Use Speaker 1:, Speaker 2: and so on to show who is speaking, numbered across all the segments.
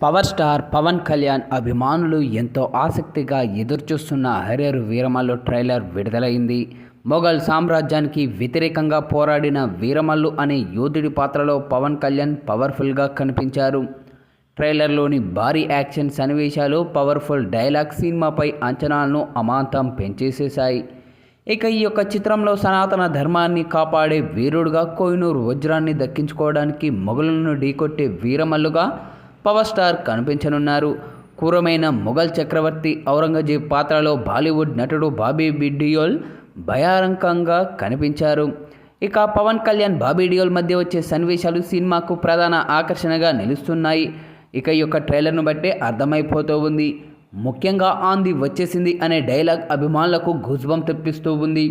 Speaker 1: Power star Pawan Kalyan అభిమానులు ఎంతో ఆసక్తిగా ఎదురుచూస్తున్న హరియర్ వీరమల్లు ట్రైలర్ విడుదలైంది. మొఘల్ సామ్రాజ్యానికి వ్యతిరేకంగా పోరాడిన వీరమల్లు అనే యోధుడి పాత్రలో పవన్ కళ్యాణ్ పవర్ఫుల్గా కనిపించారు. ట్రైలర్లోని భారీ యాక్షన్ సన్నివేశాలు పవర్ఫుల్ డైలాగ్ సినిమాపై అంచనాలను అమాంతం పెంచేసేశాయి. ఇక ఈ యొక్క చిత్రంలో సనాతన ధర్మాన్ని కాపాడే వీరుడుగా కోహినూరు వజ్రాన్ని దక్కించుకోవడానికి మొఘలులను ఢీకొట్టే వీరమల్లుగా పవర్ స్టార్ కనిపించనున్నారు. క్రూరమైన మొఘల్ చక్రవర్తి ఔరంగజేబ్ పాత్రలో బాలీవుడ్ నటుడు బాబీ బిడ్డియోల్ భయానకంగా కనిపించారు. ఇక పవన్ కళ్యాణ్ బాబీ డియోల్ మధ్య వచ్చే సన్నివేశాలు సినిమాకు ప్రధాన ఆకర్షణగా నిలుస్తున్నాయి. ఇక ఈ యొక్క ట్రైలర్ను బట్టే అర్థమైపోతూ ఉంది. ముఖ్యంగా ఆంది వచ్చేసింది అనే డైలాగ్ అభిమానులకు గుజ్బం తెప్పిస్తూ ఉంది.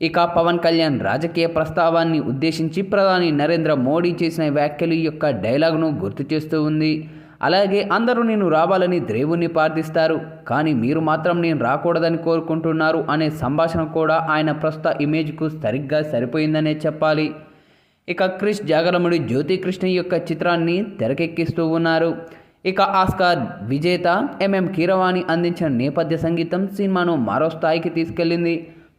Speaker 1: ఇక పవన్ కళ్యాణ్ రాజకీయ ప్రస్తావాన్ని ఉద్దేశించి ప్రధాని నరేంద్ర మోడీ చేసిన వ్యాఖ్యలు యొక్క డైలాగ్ను గుర్తు చేస్తూ ఉంది. అలాగే అందరూ నేను రావాలని దేవుణ్ణి ప్రార్థిస్తారు. కానీ మీరు మాత్రం నేను రాకూడదని కోరుకుంటున్నారు అనే సంభాషణ కూడా ఆయన ప్రస్తుత ఇమేజ్కు సరిగ్గా సరిపోయిందనే చెప్పాలి. ఇక క్రిష్ జాగరముడి జ్యోతి కృష్ణ యొక్క చిత్రాన్ని తెరకెక్కిస్తూ ఉన్నారు. ఇక ఆస్కార్ విజేత ఎంఎం కీరవాణి అందించిన నేపథ్య సంగీతం సినిమాను మరో స్థాయికి తీసుకెళ్ళింది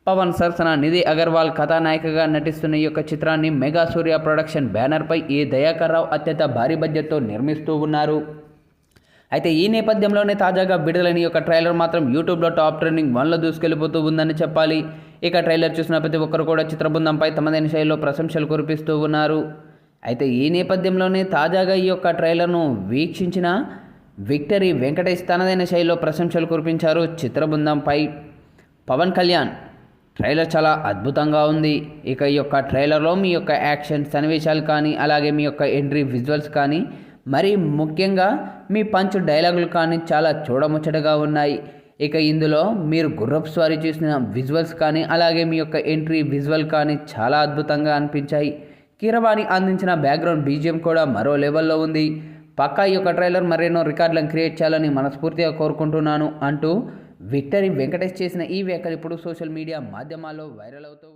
Speaker 1: పవన్ సరసన నిధి అగర్వాల్ కథానాయికగా నటిస్తున్న ఈ యొక్క చిత్రాన్ని మెగా సూర్య ప్రొడక్షన్ బ్యానర్పై ఏ దయాకర్ రావు అత్యంత భారీ బడ్జెట్తో నిర్మిస్తూ ఉన్నారు. అయితే ఈ నేపథ్యంలోనే తాజాగా విడుదలైన యొక్క ట్రైలర్ మాత్రం యూట్యూబ్లో టాప్ ట్రెండింగ్ వన్లో దూసుకెళ్ళిపోతూ ఉందని చెప్పాలి. ఇక ట్రైలర్ చూసిన ప్రతి ఒక్కరు కూడా చిత్రబృందంపై తమదైన శైలిలో ప్రశంసలు కురిపిస్తూ ఉన్నారు. అయితే ఈ నేపథ్యంలోనే తాజాగా ఈ యొక్క ట్రైలర్ను వీక్షించిన విక్టరీ వెంకటేష్ తనదైన శైలిలో ప్రశంసలు కురిపించారు చిత్రబృందంపై. పవన్ కళ్యాణ్ ట్రైలర్ చాలా అద్భుతంగా ఉంది. ఇక ఈ యొక్క ట్రైలర్లో మీ యొక్క యాక్షన్ సన్నివేశాలు కానీ అలాగే మీ యొక్క ఎంట్రీ విజువల్స్ కానీ మరి ముఖ్యంగా మీ పంచ్ డైలాగులు కానీ చాలా చూడముచ్చటగా ఉన్నాయి. ఇక ఇందులో మీరు గుర్రపు స్వారీ చేసిన విజువల్స్ కానీ అలాగే మీ యొక్క ఎంట్రీ విజువల్ కానీ చాలా అద్భుతంగా అనిపించాయి. కీరవాణి అందించిన బ్యాక్గ్రౌండ్ బీజిఎం కూడా మరో లెవెల్లో ఉంది. పక్కా ఈ యొక్క ట్రైలర్ మరెన్నో రికార్డులను క్రియేట్ చేయాలని మనస్ఫూర్తిగా కోరుకుంటున్నాను అంటూ విక్టరీ వెంకటేష్ చేసిన ఈ వ్యాఖ్యలు ఇప్పుడు సోషల్ మీడియా మాధ్యమాల్లో వైరల్ అవుతూ